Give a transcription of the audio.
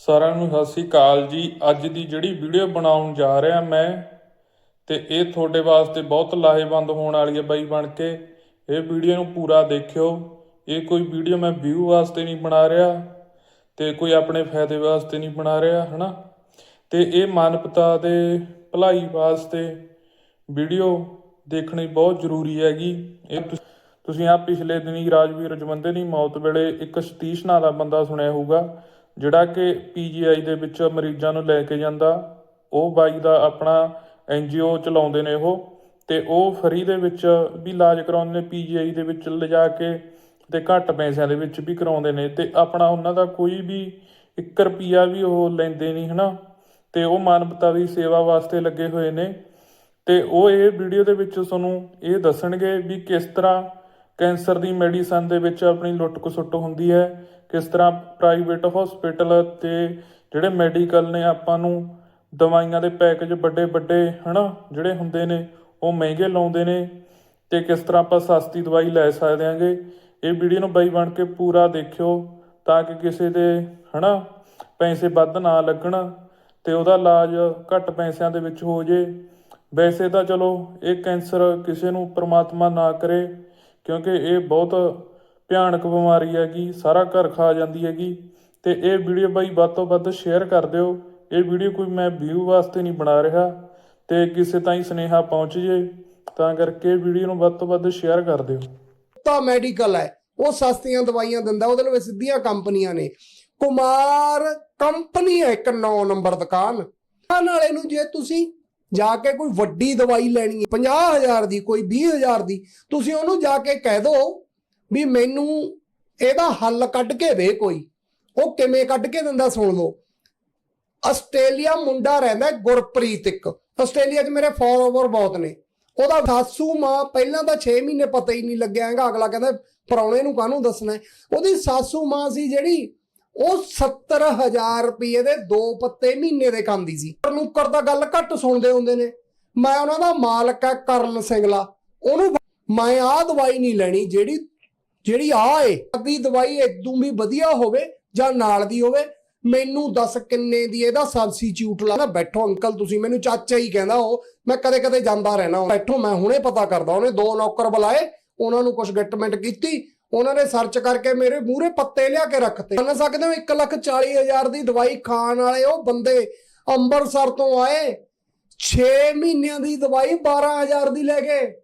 ਸਾਰਿਆਂ ਨੂੰ ਸਤਿ ਸ੍ਰੀ ਅਕਾਲ ਜੀ। ਅੱਜ ਦੀ ਜਿਹੜੀ ਵੀਡੀਓ ਬਣਾਉਣ ਜਾ ਰਿਹਾ ਮੈਂ ਤੇ ਇਹ ਤੁਹਾਡੇ ਵਾਸਤੇ ਬਹੁਤ ਲਾਹੇਵੰਦ ਹੋਣ ਵਾਲੀ ਹੈ ਬਾਈ ਬਣ ਕੇ। ਇਹ ਵੀਡੀਓ ਨੂੰ ਪੂਰਾ ਦੇਖਿਓ। ਇਹ ਕੋਈ ਵੀਡੀਓ ਮੈਂ ਵਿਊ ਵਾਸਤੇ ਨਹੀਂ ਬਣਾ ਰਿਹਾ ਤੇ ਕੋਈ ਆਪਣੇ ਫਾਇਦੇ ਵਾਸਤੇ ਨਹੀਂ ਬਣਾ ਰਿਹਾ, ਹਨਾ? ਤੇ ਇਹ ਮਾਨਵਤਾ ਦੇ ਭਲਾਈ ਵਾਸਤੇ ਵੀਡੀਓ ਦੇਖਣੀ ਬਹੁਤ ਜ਼ਰੂਰੀ ਹੈਗੀ। ਇਹ ਤੁਸੀਂ ਆ ਪਿਛਲੇ ਦਿਨੀ ਰਾਜਵੀਰ ਰਜਵੰਦੇ ਦੀ ਮੌਤ ਵੇਲੇ ਇੱਕ ਸਤੀਸ਼ ਨਾਂ ਦਾ ਬੰਦਾ ਸੁਣਿਆ ਹੋਊਗਾ। ਜਿਹੜਾ ਕਿ ਪੀਜੀਆਈ ਦੇ ਵਿੱਚ ਮਰੀਜ਼ਾਂ ਨੂੰ ਲੈ ਕੇ ਜਾਂਦਾ, ਉਹ ਬਾਈ ਦਾ ਆਪਣਾ ਐਨਜੀਓ ਚਲਾਉਂਦੇ ਨੇ ਉਹ, ਤੇ ਉਹ ਫਰੀ ਦੇ ਵਿੱਚ ਵੀ ਇਲਾਜ ਕਰਾਉਂਦੇ ਨੇ ਪੀਜੀਆਈ ਦੇ ਵਿੱਚ ਲਿਜਾ ਕੇ ਤੇ ਘੱਟ ਪੈਸਿਆਂ ਦੇ ਵਿੱਚ ਵੀ ਕਰਾਉਂਦੇ ਨੇ, ਤੇ ਆਪਣਾ ਉਹਨਾਂ ਦਾ ਕੋਈ ਵੀ 1 ਰੁਪਿਆ ਵੀ ਉਹ ਲੈਂਦੇ ਨਹੀਂ, ਹਨਾ? ਤੇ ਉਹ ਮਾਨਵਤਾ ਦੀ ਸੇਵਾ ਵਾਸਤੇ ਲੱਗੇ ਹੋਏ ਨੇ, ਤੇ ਉਹ ਇਹ ਵੀਡੀਓ ਦੇ ਵਿੱਚ ਤੁਹਾਨੂੰ ਇਹ ਦੱਸਣਗੇ ਵੀ ਕਿਸ ਤਰ੍ਹਾਂ ਕੈਂਸਰ ਦੀ ਮੈਡੀਸਨ ਦੇ ਵਿੱਚ ਆਪਣੀ ਲੁੱਟ ਖਸੁੱਟ ਹੁੰਦੀ ਹੈ। ਕਿਸ ਤਰ੍ਹਾਂ ਪ੍ਰਾਈਵੇਟ ਹਸਪੀਟਲ ਤੇ ਜਿਹੜੇ ਮੈਡੀਕਲ ਨੇ ਆਪਾਂ ਨੂੰ ਦਵਾਈਆਂ ਦੇ ਪੈਕੇਜ ਵੱਡੇ ਵੱਡੇ, ਹਨਾ, ਜਿਹੜੇ ਹੁੰਦੇ ਨੇ, ਉਹ ਮਹਿੰਗੇ ਲਾਉਂਦੇ ਨੇ ਤੇ ਕਿਸ ਤਰ੍ਹਾਂ ਆਪਾਂ ਸਸਤੀ ਦਵਾਈ ਲੈ ਸਕਦੇ ਆਂਗੇ ਇਹ ਵੀਡੀਓ ਨੂੰ ਬਾਈ ਬਣ ਕੇ ਪੂਰਾ ਦੇਖਿਓ ਤਾਂ ਕਿ ਕਿਸੇ ਦੇ, ਹਨਾ, ਪੈਸੇ ਵੱਧ ਨਾ ਲੱਗਣ ਤੇ ਉਹਦਾ ਇਲਾਜ ਘੱਟ ਪੈਸਿਆਂ ਦੇ ਵਿੱਚ ਹੋ ਜੇ। ਵੈਸੇ ਤਾਂ ਚਲੋ ਇਹ ਕੈਂਸਰ ਕਿਸੇ ਨੂੰ ਪ੍ਰਮਾਤਮਾ ਨਾ ਕਰੇ। ਕਿਉਂਕਿ ਇਹ ਬਹੁਤ ਭਿਆਨਕ ਬਿਮਾਰੀ ਹੈਗੀ, ਸਾਰਾ ਘਰ ਖਾ ਜਾਂਦੀ ਹੈਗੀ ਤੇ ਇਹ ਵੀਡੀਓ ਬਾਈ ਵੱਧ ਤੋਂ ਵੱਧ ਸ਼ੇਅਰ ਕਰ ਦਿਓ। ਇਹ ਵੀਡੀਓ ਕੋਈ ਮੈਂ ਵਿਊ ਵਾਸਤੇ ਨਹੀਂ ਬਣਾ ਰਿਹਾ ਤੇ ਕਿਸੇ ਤਾਈਂ ਸੁਨੇਹਾ ਪਹੁੰਚ ਜੇ ਤਾਂ ਕਰਕੇ ਵੀਡੀਓ ਨੂੰ ਵੱਧ ਤੋਂ ਵੱਧ ਸ਼ੇਅਰ ਕਰ ਦਿਓ। ਤਾਂ ਮੈਡੀਕਲ ਹੈ, ਉਹ ਸਸਤੀਆਂ ਦਵਾਈਆਂ ਦਿੰਦਾ, ਉਹਦੇ ਵਿੱਚ ਸਿੱਧੀਆਂ ਕੰਪਨੀਆਂ ਨੇ। ਕੁਮਾਰ ਕੰਪਨੀ ਹੈ ਇੱਕ 9 ਨੰਬਰ ਦੁਕਾਨ। ਦੁਕਾਨ ਵਾਲੇ ਜੇ ਤੁਸੀਂ ਜਾ ਕੇ ਕੋਈ ਵੱਡੀ ਦਵਾਈ ਲੈਣੀ ਹੈ 50000 ਦੀ, ਕੋਈ 20000 ਦੀ, ਤੁਸੀਂ ਉਹਨੂੰ ਜਾ ਕੇ ਕਹਿ ਦਿਓ ਵੀ ਮੈਨੂੰ ਇਹਦਾ ਹੱਲ ਕੱਢ ਕੇ ਦੇ ਕੋਈ। ਉਹ ਕਿਵੇਂ ਕੱਢ ਕੇ ਦਿੰਦਾ ਸੁਣ ਲਓ। ਆਸਟ੍ਰੇਲੀਆ ਮੁੰਡਾ ਰਹਿੰਦਾ ਗੁਰਪ੍ਰੀਤ ਇੱਕ। ਆਸਟ੍ਰੇਲੀਆ 'ਚ ਮੇਰੇ ਫਾਲੋਵਰ ਬਹੁਤ ਨੇ। ਉਹਦਾ ਸਾਸੂ ਮਾਂ ਪਹਿਲਾਂ ਤਾਂ 6 ਮਹੀਨੇ ਪਤਾ ਹੀ ਨਹੀਂ ਲੱਗਿਆ ਹੈਗਾ, ਅਗਲਾ ਕਹਿੰਦਾ ਪਰੌਣੇ ਨੂੰ ਕਾਹਨੂੰ ਦੱਸਣਾ ਉਹਦੀ ਸਾਸੂ ਮਾਂ ਸੀ ਜਿਹੜੀ ਉਹ 70000 ਰੁਪਏ ਦੇ ਦੋ ਪੱਤੇ ਮਹੀਨੇ ਦੇ ਖਾਂਦੀ ਸੀ। ਨੁੱਕਰ ਤਾਂ ਗੱਲ ਘੱਟ ਸੁਣਦੇ ਹੁੰਦੇ ਨੇ। ਮੈਂ ਉਹਨਾਂ ਦਾ ਮਾਲਕ ਹੈ ਕਰਨ ਸਿੰਗਲਾ। ਉਹਨੂੰ ਮੈਂ ਆਹ ਦਵਾਈ ਨਹੀਂ ਲੈਣੀ, ਜਿਹੜੀ ਜਿਹੜੀ ਆ ਏ। ਅੱਧੀ ਦਵਾਈ ਇਦੋਂ ਵੀ ਵਧੀਆ ਹੋਵੇ ਜਾਂ ਨਾਲ ਦੀ ਹੋਵੇ। ਮੈਨੂੰ ਦੱਸ ਕਿੰਨੇ ਦੀ ਇਹਦਾ ਸਬਸਟੀਟਿਊਟ ਲਾ ਬੈਠੋ ਅੰਕਲ ਤੁਸੀਂ, ਮੈਨੂੰ ਚਾਚਾ ਹੀ ਕਹਿੰਦਾ ਉਹ। ਮੈਂ ਕਦੇ ਕਦੇ ਜਾਂਦਾ ਰਹਿਣਾ। ਬੈਠੋ, ਮੈਂ ਹੁਣੇ ਪਤਾ ਕਰਦਾ। ਉਹਨੇ ਦੋ ਨੌਕਰ ਬੁਲਾਏ, ਉਹਨਾਂ ਨੂੰ ਕੁਝ ਗਟਮੈਂਟ ਕੀਤੀ। ਉਹਨਾਂ ਨੇ ਸਰਚ ਕਰਕੇ ਮੇਰੇ ਮੂਹਰੇ ਪੱਤੇ ਲਿਆ ਕੇ ਰੱਖਤੇ। ਮੰਨ ਸਕਦੇ ਹੋ 140000 ਦੀ ਦਵਾਈ ਖਾਣ ਵਾਲੇ ਉਹ ਬੰਦੇ ਅੰਮ੍ਰਿਤਸਰ ਤੋਂ ਆਏ 6 ਮਹੀਨਿਆਂ ਦੀ ਦਵਾਈ 12000 ਦੀ ਲੈ ਗਏ।